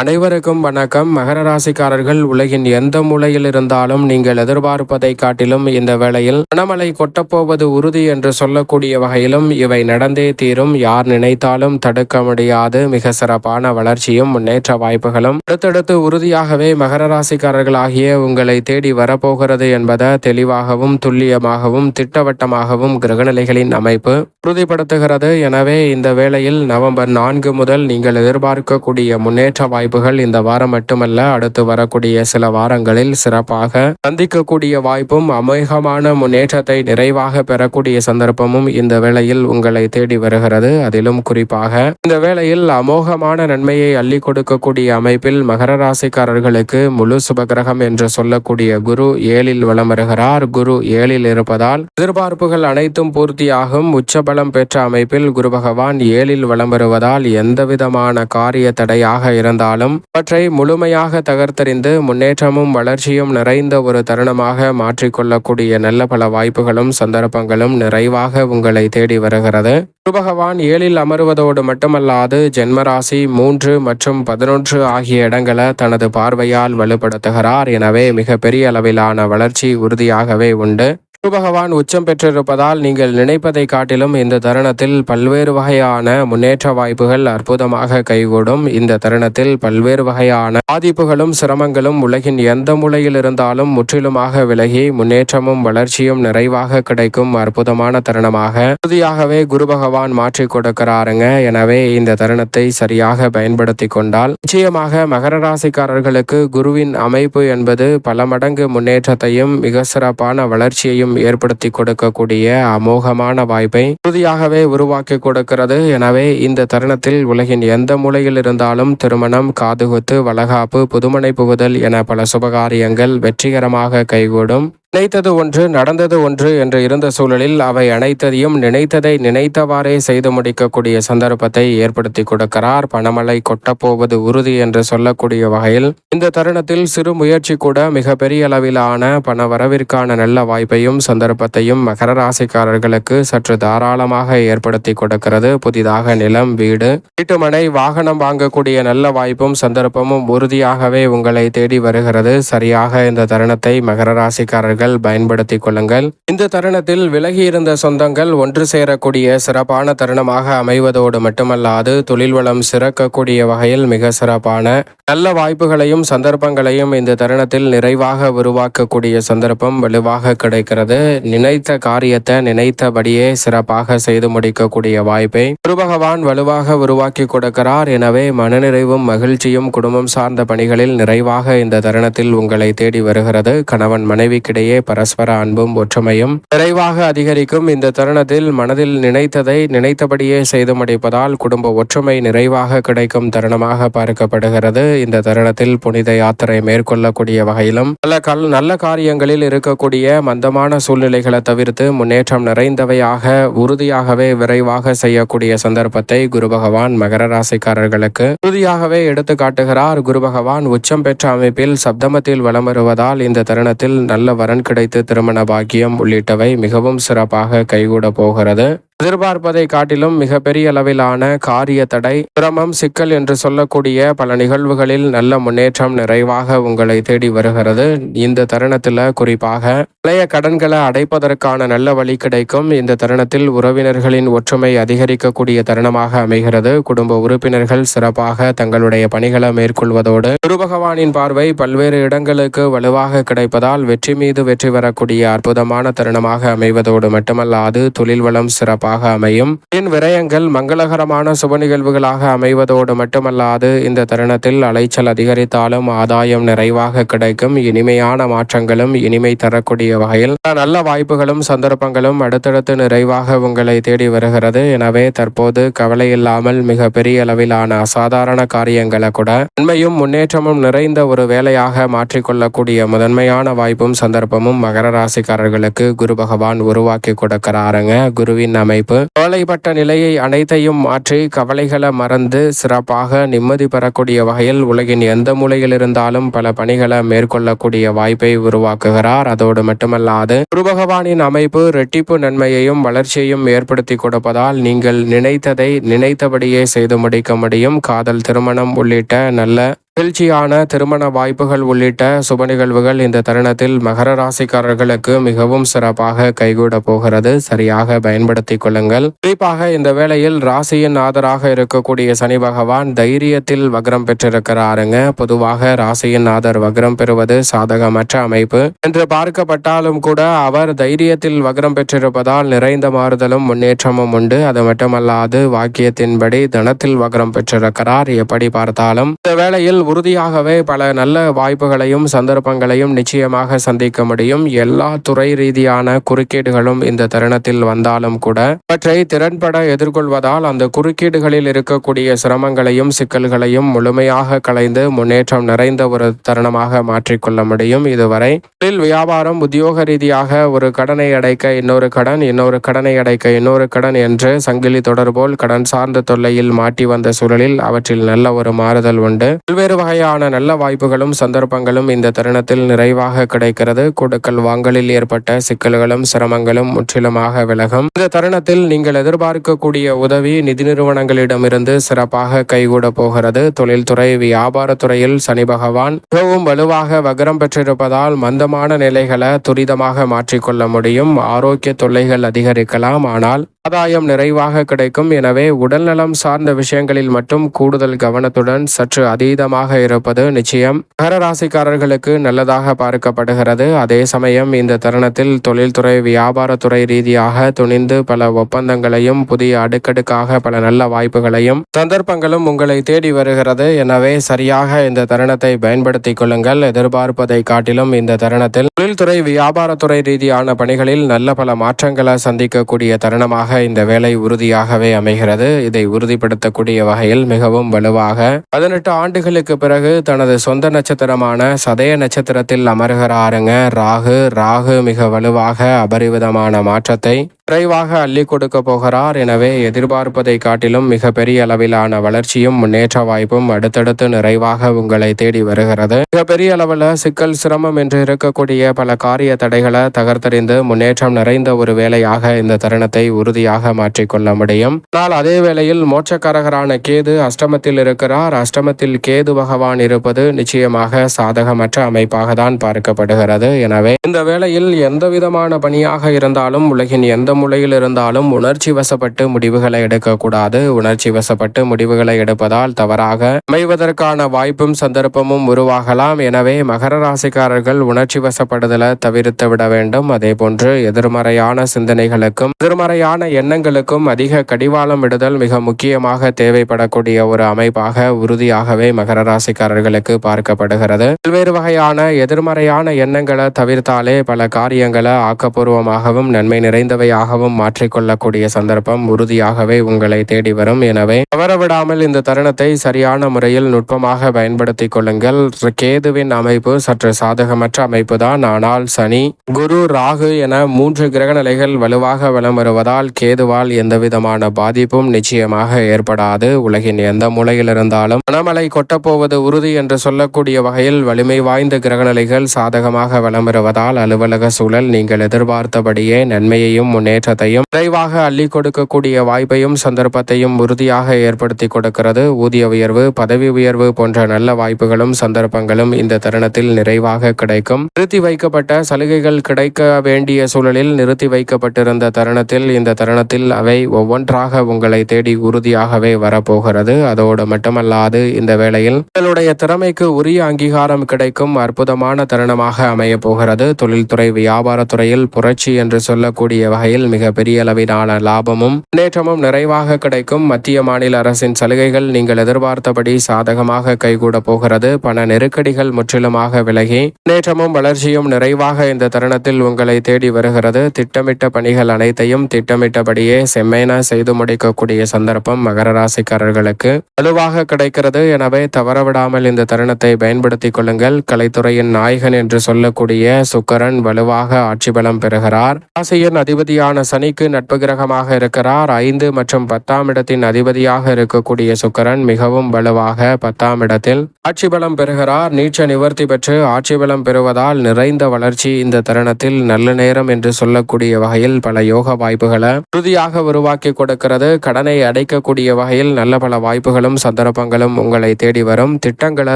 அனைவருக்கும் வணக்கம். மகர ராசிக்காரர்கள் உலகின் எந்த மூலையில் இருந்தாலும் நீங்கள் எதிர்பார்ப்பதை காட்டிலும் இந்த வேளையில் கனமழை கொட்டப்போவது உறுதி என்று சொல்லக்கூடிய வகையிலும் இவை நடந்தே தீரும். யார் நினைத்தாலும் தடுக்க முடியாது. மிக சிறப்பான வளர்ச்சியும் முன்னேற்ற வாய்ப்புகளும் அடுத்தடுத்து உறுதியாகவே மகர ராசிக்காரர்களாகிய உங்களை தேடி வரப்போகிறது என்பதை தெளிவாகவும் துல்லியமாகவும் திட்டவட்டமாகவும் கிரகநிலைகளின் அமைப்பு உறுதிப்படுத்துகிறது. எனவே இந்த வேளையில் நவம்பர் நான்கு முதல் நீங்கள் எதிர்பார்க்கக்கூடிய முன்னேற்ற வாய்ப்புகள் இந்த வாரம் மட்டுமல்ல அடுத்து வரக்கூடிய சில வாரங்களில் சிறப்பாக சந்திக்கக்கூடிய வாய்ப்பும் அமோகமான முன்னேற்றத்தை நிறைவாக பெறக்கூடிய சந்தர்ப்பமும் இந்த வேளையில் உங்களை தேடி வருகிறது. அதிலும் குறிப்பாக இந்த வேளையில் அமோகமான நன்மையை அள்ளி கொடுக்கக்கூடிய அமைப்பில் மகர ராசிக்காரர்களுக்கு முழு சுபகிரகம் என்று சொல்லக்கூடிய குரு ஏழில் வலம் வருகிறார். குரு ஏழில் இருப்பதால் எதிர்பார்ப்புகள் அனைத்தும் பூர்த்தியாகும். உச்சபலம் பெற்ற அமைப்பில் குரு பகவான் ஏழில் வலம் வருவதால் எந்தவிதமான காரிய தடையாக இருந்தால் இருந்தாலும் அவற்றை முழுமையாக தகர்த்தறிந்து முன்னேற்றமும் வளர்ச்சியும் நிறைந்த ஒரு தருணமாக மாற்றிக்கொள்ளக்கூடிய நல்ல பல வாய்ப்புகளும் சந்தர்ப்பங்களும் நிறைவாக உங்களை தேடி வருகிறது. குருபகவான் ஏழில் அமருவதோடு மட்டுமல்லாது ஜென்மராசி மூன்று மற்றும் பதினொன்று ஆகிய இடங்களை தனது பார்வையால் வலுப்படுத்துகிறார். எனவே மிக பெரிய அளவிலான வளர்ச்சி உறுதியாகவே உண்டு. குரு பகவான் உச்சம் பெற்றிருப்பதால் நீங்கள் நினைப்பதை காட்டிலும் இந்த தருணத்தில் பல்வேறு வகையான முன்னேற்ற வாய்ப்புகள் அற்புதமாக கைகூடும். இந்த தருணத்தில் பல்வேறு வகையான பாதிப்புகளும் சிரமங்களும் உலகின் எந்த மூலையில் இருந்தாலும் முற்றிலுமாக விலகி முன்னேற்றமும் வளர்ச்சியும் நிறைவாக கிடைக்கும் அற்புதமான தருணமாக. உறுதியாகவே குரு பகவான் மாற்றி கொடுக்கிறாருங்க. எனவே இந்த தருணத்தை சரியாக பயன்படுத்தி கொண்டால் நிச்சயமாக மகர ராசிக்காரர்களுக்கு குருவின் அமைப்பு என்பது பல மடங்கு முன்னேற்றத்தையும் மிக சிறப்பான வளர்ச்சியையும் ஏற்படுத்தி கொடுக்கக்கூடிய அமோகமான வாய்ப்பை உறுதியாகவே உருவாக்கி கொடுக்கிறது. எனவே இந்த தருணத்தில் உலகின் எந்த மூலையில் இருந்தாலும் திருமணம் காதுகுத்து வளகாப்பு புதுமனை புகுதல் என பல சுபகாரியங்கள் வெற்றிகரமாக கைகூடும். நினைத்தது ஒன்று நடந்தது ஒன்று என்று இருந்த சூழலில் அவை அனைத்தையும் நினைத்ததை நினைத்தவாறே செய்து முடிக்கக்கூடிய சந்தர்ப்பத்தை ஏற்படுத்தி கொடுக்கிறார். பணமழை கொட்டப்போவது உறுதி என்று சொல்லக்கூடிய வகையில் இந்த தருணத்தில் சிறு முயற்சி கூட மிகப்பெரிய அளவிலான பண வரவிற்கான நல்ல வாய்ப்பையும் சந்தர்ப்பத்தையும் மகர ராசிக்காரர்களுக்கு சற்று தாராளமாக ஏற்படுத்தி கொடுக்கிறது. புதிதாக நிலம் வீடு வீட்டுமனை வாகனம் வாங்கக்கூடிய நல்ல வாய்ப்பும் சந்தர்ப்பமும் உறுதியாகவே உங்களை தேடி வருகிறது. சரியாக இந்த தருணத்தை மகர ராசிக்காரர்கள் சொந்தங்கள் பயன்படுத்திக் கொள்ளுங்கள். இந்த தருணத்தில் விலகி இருந்த சொந்தங்கள் ஒன்று சேரக்கூடிய சிறப்பான தருணமாக அமைவதோடு மட்டுமல்லாது தொழில் வளம் சிறக்கக்கூடிய வகையில் மிக சிறப்பான நல்ல வாய்ப்புகளையும் சந்தர்ப்பங்களையும் இந்த தருணத்தில் நிறைவாக உருவாக்கக்கூடிய சந்தர்ப்பம் வலுவாக கிடைக்கிறது. நினைத்த காரியத்தை நினைத்தபடியே சிறப்பாக செய்து முடிக்கக்கூடிய வாய்ப்பை குரு பகவான் வலுவாக உருவாக்கி கொடுக்கிறார். எனவே மனநிறைவும் மகிழ்ச்சியும் குடும்பம் சார்ந்த பணிகளில் நிறைவாக இந்த தருணத்தில் உங்களை தேடி வருகிறது. கணவன் மனைவிக்கிடையே இடையே பரஸ்பர அன்பும் ஒற்றுமையும் விரைவாக அதிகரிக்கும். இந்த தருணத்தில் மனதில் நினைத்ததை நினைத்தபடியே செய்து முடிப்பதால் குடும்ப ஒற்றுமை நிறைவாக கிடைக்கும் தருணமாக பார்க்கப்படுகிறது. இந்த தருணத்தில் புனித யாத்திரை மேற்கொள்ளக்கூடிய வகையிலும் நல்ல கல் நல்ல காரியங்களில் இருக்கக்கூடிய மந்தமான சூழ்நிலைகளை தவிர்த்து முன்னேற்றம் நிறைந்தவையாக உறுதியாகவே விரைவாக செய்யக்கூடிய சந்தர்ப்பத்தை குரு பகவான் மகர ராசிக்காரர்களுக்கு உறுதியாகவே எடுத்து காட்டுகிறார். குரு பகவான் உச்சம் பெற்ற அமைப்பில் சப்தமத்தில் வலம் வருவதால் இந்த தருணத்தில் நல்ல வர வரன் கிடைத்து திருமண பாக்கியம் உள்ளிட்டவை மிகவும் சிறப்பாக கைகூட போகிறது. எதிர்பார்ப்பதை காட்டிலும் மிகப்பெரிய அளவிலான காரிய தடை சிரமம் சிக்கல் என்று சொல்லக்கூடிய பல நிகழ்வுகளில் நல்ல முன்னேற்றம் நிறைவாக உங்களை தேடி வருகிறது. இந்த தருணத்தில் குறிப்பாக பழைய கடன்களை அடைப்பதற்கான நல்ல வழி கிடைக்கும். இந்த தருணத்தில் உறவினர்களின் ஒற்றுமை அதிகரிக்கக்கூடிய தருணமாக அமைகிறது. குடும்ப உறுப்பினர்கள் சிறப்பாக தங்களுடைய பணிகளை மேற்கொள்வதோடு குரு பகவானின் பார்வை பல்வேறு இடங்களுக்கு வலுவாக கிடைப்பதால் வெற்றி மீது வெற்றி வரக்கூடிய அற்புதமான தருணமாக அமைவதோடு மட்டுமல்லாது தொழில் வளம் சிறப்பு சிறப்பாக அமையும். என் விரயங்கள் மங்களகரமான சுப நிகழ்வுகளாக அமைவதோடு மட்டுமல்லாது இந்த தருணத்தில் அலைச்சல் அதிகரித்தாலும் ஆதாயம் நிறைவாக கிடைக்கும். இனிமையான மாற்றங்களும் இனிமை தரக்கூடிய வகையில் நல்ல வாய்ப்புகளும் சந்தர்ப்பங்களும் அடுத்தடுத்து நிறைவாக உங்களை தேடி வருகிறது. எனவே தற்போது கவலை இல்லாமல் மிக பெரிய அளவிலான அசாதாரண காரியங்களை கூட நன்மையும் முன்னேற்றமும் நிறைந்த ஒரு வேலையாக மாற்றிக்கொள்ளக்கூடிய முதன்மையான வாய்ப்பும் சந்தர்ப்பமும் மகர ராசிக்காரர்களுக்கு குரு பகவான் உருவாக்கி கொடுக்கிறாருங்க. குருவின் அமை அமைப்பு கவலைப்பட்ட நிலையை அனைத்தையும் மாற்றி கவலைகளை மறந்து சிறப்பாக நிம்மதி பெறக்கூடிய வகையில் உலகின் எந்த மூலையில் இருந்தாலும் பல பணிகளை மேற்கொள்ளக்கூடிய வாய்ப்பை உருவாக்குகிறார். அதோடு மட்டுமல்லாது குரு பகவானின் அமைப்பு ரெட்டிப்பு நன்மையையும் வளர்ச்சியையும் ஏற்படுத்தி கொடுப்பதால் நீங்கள் நினைத்ததை நினைத்தபடியே செய்து முடிக்க முடியும். காதல் திருமணம் உள்ளிட்ட நல்ல மகிழ்ச்சியான திருமண வாய்ப்புகள் உள்ளிட்ட சுப நிகழ்வுகள் இந்த தருணத்தில் மகர ராசிக்காரர்களுக்கு மிகவும் சிறப்பாக கைகூட போகிறது. சரியாக பயன்படுத்திக் கொள்ளுங்கள். குறிப்பாக இந்த வேளையில் ராசியின் ஆதராக இருக்கக்கூடிய சனி பகவான் தைரியத்தில் வக்ரம் பெற்றிருக்கிறாருங்க. பொதுவாக ராசியின் ஆதர் வக்ரம் பெறுவது சாதகமற்ற அமைப்பு. என்று பார்க்கப்பட்டாலும் கூட அவர் தைரியத்தில் வக்ரம் பெற்றிருப்பதால் நிறைந்த மாறுதலும் முன்னேற்றமும் உண்டு. அது மட்டுமல்லாது வாக்கியத்தின்படி தனத்தில் வக்ரம் பெற்றிருக்கிறார். எப்படி பார்த்தாலும் இந்த வேளையில் உறுதியாகவே பல நல்ல வாய்ப்புகளையும் சந்தர்ப்பங்களையும் நிச்சயமாக சந்திக்க முடியும். எல்லா துறை ரீதியான குறுக்கீடுகளும் இந்த தருணத்தில் வந்தாலும் கூட அவற்றை திறன்பட எதிர்கொள்வதால் அந்த குறுக்கீடுகளில் இருக்கக்கூடிய சிரமங்களையும் சிக்கல்களையும் முழுமையாக களைந்து முன்னேற்றம் நிறைந்த ஒரு தருணமாக மாற்றிக்கொள்ள முடியும். இதுவரை தொழில் வியாபாரம் உத்தியோக ரீதியாக ஒரு கடனை அடைக்க இன்னொரு கடன் இன்னொரு கடனை அடைக்க இன்னொரு கடன் என்று சங்கிலி தொடர்போல் கடன் சார்ந்த தொல்லையில் மாட்டி வந்த சூழலில் அவற்றில் நல்ல ஒரு மாறுதல் உண்டு. பல்வேறு வகையான நல்ல வாய்ப்புகளும் சந்தர்ப்பங்களும் இந்த தருணத்தில் நிறைவாக கிடைக்கிறது. கொடுக்கல் வாங்கலில் ஏற்பட்ட சிக்கல்களும் சிரமங்களும் முற்றிலுமாக விலகும். இந்த தருணத்தில் நீங்கள் எதிர்பார்க்கக்கூடிய உதவி நிதி நிறுவனங்களிடமிருந்து சிறப்பாக கைகூட போகிறது. தொழில்துறை வியாபாரத்துறையில் சனி பகவான் மிகவும் வலுவாக வகரம் பெற்றிருப்பதால் மந்தமான நிலைகளை துரிதமாக மாற்றிக்கொள்ள முடியும். ஆரோக்கிய தொல்லைகள் அதிகரிக்கலாம். ஆனால் ஆதாயம் நிறைவாக கிடைக்கும். எனவே உடல்நலம் சார்ந்த விஷயங்களில் மட்டும் கூடுதல் கவனத்துடன் சற்று அதீதமாக இருப்பது நிச்சயம். மகர ராசிக்காரர்களுக்கு நல்லதாக பார்க்கப்படுகிறது. அதே சமயம் இந்த தருணத்தில் தொழில்துறை வியாபாரத்துறை ரீதியாக துணிந்து பல ஒப்பந்தங்களையும் புதிய அடுக்கடுக்காக பல நல்ல வாய்ப்புகளையும் சந்தர்ப்பங்களும் உங்களை தேடி வருகிறது. எனவே சரியாக இந்த தருணத்தை பயன்படுத்திக் கொள்ளுங்கள். எதிர்பார்ப்பதை காட்டிலும் இந்த தருணத்தில் தொழில்துறை வியாபாரத்துறை ரீதியான பணிகளில் நல்ல பல மாற்றங்களை சந்திக்கக்கூடிய தருணமாக இந்த வேலை உறுதியாகவே அமைகிறது. இதை உறுதிப்படுத்தக்கூடிய வகையில் மிகவும் வலுவாக பதினெட்டு ஆண்டுகளுக்கு பிறகு தனது சொந்த நட்சத்திரமான சதய நட்சத்திரத்தில் அமர்கிறாருங்க. ராகு ராகு மிக வலுவாக அபரிவிதமான மாற்றத்தை விரைவாக அள்ளி கொடுக்க போகிறார். எனவே எதிர்பார்ப்பதை காட்டிலும் மிக பெரிய அளவிலான வளர்ச்சியும் முன்னேற்ற வாய்ப்பும் அடுத்தடுத்து நிறைவாக உங்களை தேடி வருகிறது. மிக பெரிய அளவில் சிக்கல் சிரமம் என்று இருக்கக்கூடிய பல காரிய தடைகளை தகர்த்தறிந்து முன்னேற்றம் நிறைந்த ஒரு வேலையாக இந்த தருணத்தை உறுதி உறுதியாக மாற்றிக்கொள்ள முடியும் ஆனால் அதே வேளையில் மோட்சக்காரகரான கேது அஷ்டமத்தில் இருக்கிறார். அஷ்டமத்தில் கேது பகவான் இருப்பது நிச்சயமாக சாதகமற்ற அமைப்பாக தான் பார்க்கப்படுகிறது. எனவே இந்த வேளையில் எந்த விதமான பணியாக இருந்தாலும் உலகின் எந்த மூலையில் இருந்தாலும் உணர்ச்சி வசப்பட்டு முடிவுகளை எடுக்கக்கூடாது. உணர்ச்சி வசப்பட்டு முடிவுகளை எடுப்பதால் தவறாக அமைவதற்கான வாய்ப்பும் சந்தர்ப்பமும் உருவாகலாம். எனவே மகர ராசிக்காரர்கள் உணர்ச்சி வசப்படுதலை தவிர்த்து விட வேண்டும். அதே போன்று எதிர்மறையான சிந்தனைகளுக்கும் எதிர்மறையான எண்ணங்களுக்கும் அதிக கடிவாளம் விடுதல் மிக முக்கியமாக தேவைப்படக்கூடிய ஒரு அமைப்பாக உறுதியாகவே மகர ராசிக்காரர்களுக்கு பார்க்கப்படுகிறது. பல்வேறு வகையான எதிர்மறையான எண்ணங்களை தவிர்த்தாலே பல காரியங்களை ஆக்கப்பூர்வமாகவும் நன்மை நிறைந்தவையாகவும் மாற்றிக்கொள்ளக்கூடிய சந்தர்ப்பம் உறுதியாகவே உங்களை தேடி வரும். எனவே தவறவிடாமல் இந்த தருணத்தை சரியான முறையில் நுட்பமாக பயன்படுத்திக் கொள்ளுங்கள். கேதுவின் அமைப்பு சற்று சாதகமற்ற அமைப்பு தான் ஆனால் சனி குரு ராகு என மூன்று கிரக நிலைகள் வலுவாக வலம் வருவதால் கேதுவால் எந்தவிதமான பாதிப்பும் நிச்சயமாக ஏற்படாது. உலகின் எந்த மூலையில் இருந்தாலும் மனமலை கொட்டப்போவது உறுதி என்று சொல்லக்கூடிய வகையில் வலிமை வாய்ந்த கிரகநிலைகள் சாதகமாக வலம் வருவதால் அலுவலக சூழல் நீங்கள் எதிர்பார்த்தபடியே நன்மையையும் முன்னேற்றத்தையும் விரைவாக அள்ளி கொடுக்கக்கூடிய வாய்ப்பையும் சந்தர்ப்பத்தையும் உறுதியாக ஏற்படுத்தி கொடுக்கிறது. ஊதிய உயர்வு பதவி உயர்வு போன்ற நல்ல வாய்ப்புகளும் சந்தர்ப்பங்களும் இந்த தருணத்தில் நிறைவாக கிடைக்கும். நிறுத்தி வைக்கப்பட்ட சலுகைகள் கிடைக்க வேண்டிய சூழலில் நிறுத்தி வைக்கப்பட்டிருந்த தருணத்தில் இந்த தருணத்தில் அவை ஒவ்வொன்றாக உங்களை தேடி உறுதியாகவே வரப்போகிறது. அதோடு மட்டுமல்லாது இந்த வேளையில் உங்களுடைய திறமைக்கு உரிய அங்கீகாரம் கிடைக்கும் அற்புதமான தருணமாக அமைய போகிறது. தொழில்துறை வியாபாரத்துறையில் புரட்சி என்று சொல்லக்கூடிய வகையில் மிக பெரிய அளவிலான லாபமும் முன்னேற்றமும் நிறைவாக கிடைக்கும். மத்திய மாநில அரசின் சலுகைகள் நீங்கள் எதிர்பார்த்தபடி சாதகமாக கைகூட போகிறது. பண நெருக்கடிகள் முற்றிலுமாக விலகி முன்னேற்றமும் வளர்ச்சியும் நிறைவாக இந்த தருணத்தில் உங்களை தேடி வருகிறது. திட்டமிட்ட பணிகள் அனைத்தையும் திட்டமிட்ட திட்டமிட்டபடியே செம்மையென செய்து முடிக்கக்கூடிய சந்தர்ப்பம் மகர ராசிக்காரர்களுக்கு. வலுவாக கிடைக்கிறது எனவே தவறவிடாமல் இந்த தருணத்தை பயன்படுத்திக் கொள்ளுங்கள். கலைத்துறையின் நாயகன் என்று சொல்லக்கூடிய சுக்கரன் வலுவாக ஆட்சி பலம் பெறுகிறார். ராசியின் அதிபதியான சனிக்கு நட்பு கிரகமாக இருக்கிறார். ஐந்து மற்றும் பத்தாம் இடத்தின் அதிபதியாக இருக்கக்கூடிய சுக்கரன் மிகவும் வலுவாக பத்தாம் இடத்தில் ஆட்சி பலம் பெறுகிறார். நீச்ச நிவர்த்தி பெற்று ஆட்சி பலம் பெறுவதால் நிறைந்த வளர்ச்சி இந்த தருணத்தில் நல்ல நேரம் என்று சொல்லக்கூடிய வகையில் பல யோக வாய்ப்புகளை உறுதியாக உருவாக்கி கொடுக்கிறது. கடனை அடைக்கக்கூடிய வகையில் நல்ல பல வாய்ப்புகளும் சந்தர்ப்பங்களும் உங்களை தேடி வரும். திட்டங்களை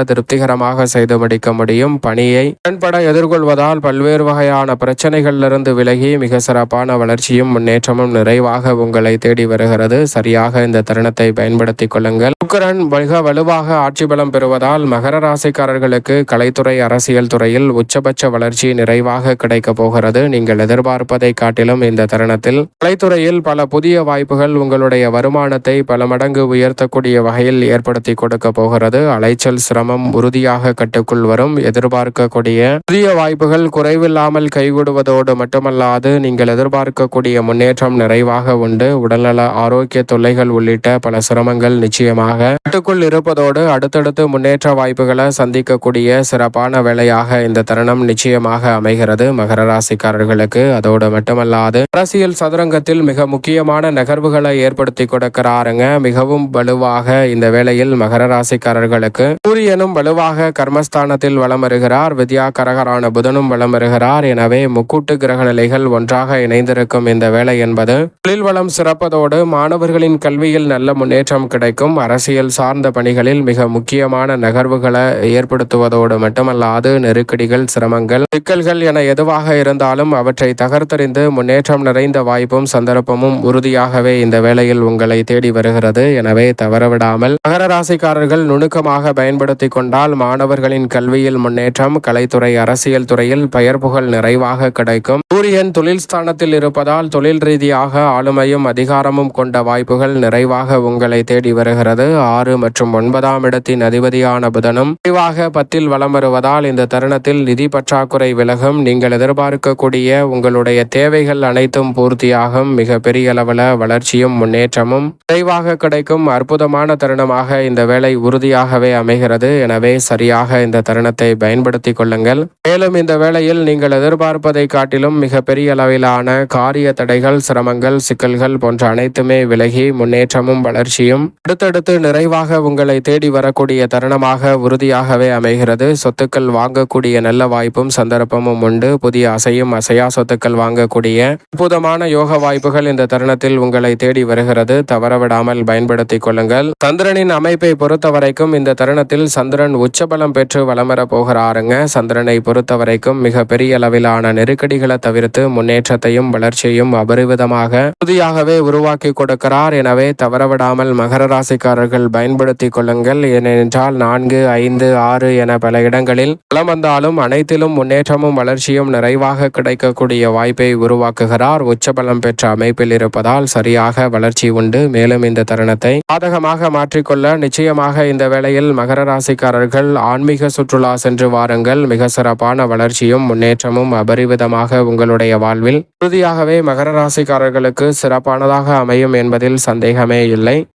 திருப்திகரமாக செய்து முடிக்க முடியும். பணியை உடன்பட எதிர்கொள்வதால் பல்வேறு வகையான பிரச்சனைகளிலிருந்து விலகி மிக சிறப்பான வளர்ச்சியும் முன்னேற்றமும் நிறைவாக உங்களை தேடி வருகிறது. சரியாக இந்த தருணத்தை பயன்படுத்திக் கொள்ளுங்கள். சுக்கரன் மிக வலுவாக ஆட்சி பலம் பெறுவதால் மகர ராசிக்காரர்களுக்கு கலைத்துறை அரசியல் துறையில் உச்சபட்ச வளர்ச்சி நிறைவாக கிடைக்கப் போகிறது. நீங்கள் எதிர்பார்ப்பதை காட்டிலும் இந்த தருணத்தில் கலைத்துறையில் பல புதிய வாய்ப்புகள் உங்களுடைய வருமானத்தை பல மடங்கு உயர்த்தக்கூடிய வகையில் ஏற்படுத்தி கொடுக்க போகிறது. அலைச்சல் சிரமம் உறுதியாக கட்டுக்குள் வரும். எதிர்பார்க்கக்கூடிய புதிய வாய்ப்புகள் குறைவில்லாமல் கைவிடுவதோடு மட்டுமல்லாது நீங்கள் எதிர்பார்க்கக்கூடிய முன்னேற்றம் நிறைவாக உண்டு. உடல்நல ஆரோக்கிய தொல்லைகள் உள்ளிட்ட பல சிரமங்கள் நிச்சயமாக கட்டுக்குள் இருப்பதோடு அடுத்தடுத்து முன்னேற்ற வாய்ப்புகளை சந்திக்கக்கூடிய சிறப்பான வேலையாக இந்த தருணம் நிச்சயமாக அமைகிறது. மகர ராசிக்காரர்களுக்கு அதோடு மட்டுமல்லாது அரசியல் சதுரங்கத்தில் மிக முக்கியமான நகர்வுகளை ஏற்படுத்தி கொடுக்கிறாருங்க. மிகவும் வலுவாக இந்த வேளையில் மகர ராசிக்காரர்களுக்கு சூரியனும் வலுவாக கர்மஸ்தானத்தில் வலம் வருகிறார். வித்யா கரகரான புதனும் வலம் வருகிறார். எனவே முக்கூட்டு கிரக நிலைகள் ஒன்றாக இணைந்திருக்கும் இந்த வேலை என்பது தொழில் வளம் சிறப்பதோடு மாணவர்களின் கல்வியில் நல்ல முன்னேற்றம் கிடைக்கும். அரசியல் சார்ந்த பணிகளில் மிக முக்கியமான நகர்வுகளை ஏற்படுத்துவதோடு மட்டுமல்லாது நெருக்கடிகள் சிரமங்கள் சிக்கல்கள் என எதுவாக இருந்தாலும் அவற்றை தகர்த்தறிந்து முன்னேற்றம் நிறைந்த வாய்ப்பும் சந்தர்ப்பம் குழப்பமும் உறுதியாகவே இந்த வேளையில் உங்களை தேடி வருகிறது. எனவே தவறவிடாமல் மகர ராசிக்காரர்கள் நுணுக்கமாக பயன்படுத்தி கொண்டால் மாணவர்களின் கல்வியில் முன்னேற்றம் கலைத்துறை அரசியல் துறையில் பெயர் புகழ் நிறைவாக கிடைக்கும். சூரியன் தொழில் ஸ்தானத்தில் இருப்பதால் தொழில் ரீதியாக ஆளுமையும் அதிகாரமும் கொண்ட வாய்ப்புகள் நிறைவாக உங்களை தேடி வருகிறது. ஆறு மற்றும் ஒன்பதாம் இடத்தின் அதிபதியான புதனும் விரைவாக பத்தில் வலம் வருவதால் இந்த தருணத்தில் நிதி பற்றாக்குறை விலகும். நீங்கள் எதிர்பார்க்கக்கூடிய உங்களுடைய தேவைகள் அனைத்தும் பூர்த்தியாகும். மிக பெரிய அளவில் வளர்ச்சியும் முன்னேற்றமும் விரைவாக கிடைக்கும். அற்புதமான தருணமாக இந்த வேலை உறுதியாகவே அமைகிறது. எனவே சரியாக இந்த தருணத்தை பயன்படுத்திக் கொள்ளுங்கள். மேலும் இந்த வேளையில் நீங்கள் எதிர்பார்ப்பதை காட்டிலும் மிக பெரிய அளவிலான காரிய தடைகள் சிரமங்கள் சிக்கல்கள் போன்ற அனைத்துமே விலகி முன்னேற்றமும் வளர்ச்சியும் அடுத்தடுத்து நிறைவாக உங்களை தேடி வரக்கூடிய தருணமாக உறுதியாகவே அமைகிறது. சொத்துக்கள் வாங்கக்கூடிய நல்ல வாய்ப்பும் சந்தர்ப்பமும் உண்டு. புதிய அசையும் அசையா சொத்துக்கள் வாங்கக்கூடிய அற்புதமான யோக வாய்ப்புகள் இந்த தருணத்தில் உங்களை தேடி வருகிறது. தவறவிடாமல் பயன்படுத்திக் கொள்ளுங்கள். சந்திரனின் அமைப்பை பொறுத்த வரைக்கும் இந்த தருணத்தில் சந்திரன் உச்சபலம் பெற்று வலம் போகிறாருங்க. சந்திரனை பொறுத்த வரைக்கும் மிக பெரிய அளவிலான நெருக்கடிகளை தவிர்த்து முன்னேற்றத்தையும் வளர்ச்சியையும் அபரிவிதமாக புதியாகவே உருவாக்கி கொடுக்கிறார். எனவே தவறவிடாமல் மகர ராசிக்காரர்கள் பயன்படுத்திக் கொள்ளுங்கள். ஏனென்றால் நான்கு ஐந்து ஆறு என பல இடங்களில் பலம் வந்தாலும் அனைத்திலும் முன்னேற்றமும் வளர்ச்சியும் நிறைவாக கிடைக்கக்கூடிய வாய்ப்பை உருவாக்குகிறார். உச்சபலம் பெற்ற அமை அமைப்பில் இருப்பதால் சரியாக வளர்ச்சி உண்டு. மேலும் இந்த தருணத்தை சாதகமாக மாற்றிக்கொள்ள நிச்சயமாக இந்த வேளையில் மகர ராசிக்காரர்கள் ஆன்மீக சுற்றுலா சென்று வாருங்கள். மிக சிறப்பான வளர்ச்சியும் முன்னேற்றமும் அபரிவிதமாக உங்களுடைய வாழ்வில். உறுதியாகவே மகர ராசிக்காரர்களுக்கு சிறப்பானதாக அமையும் என்பதில் சந்தேகமே இல்லை.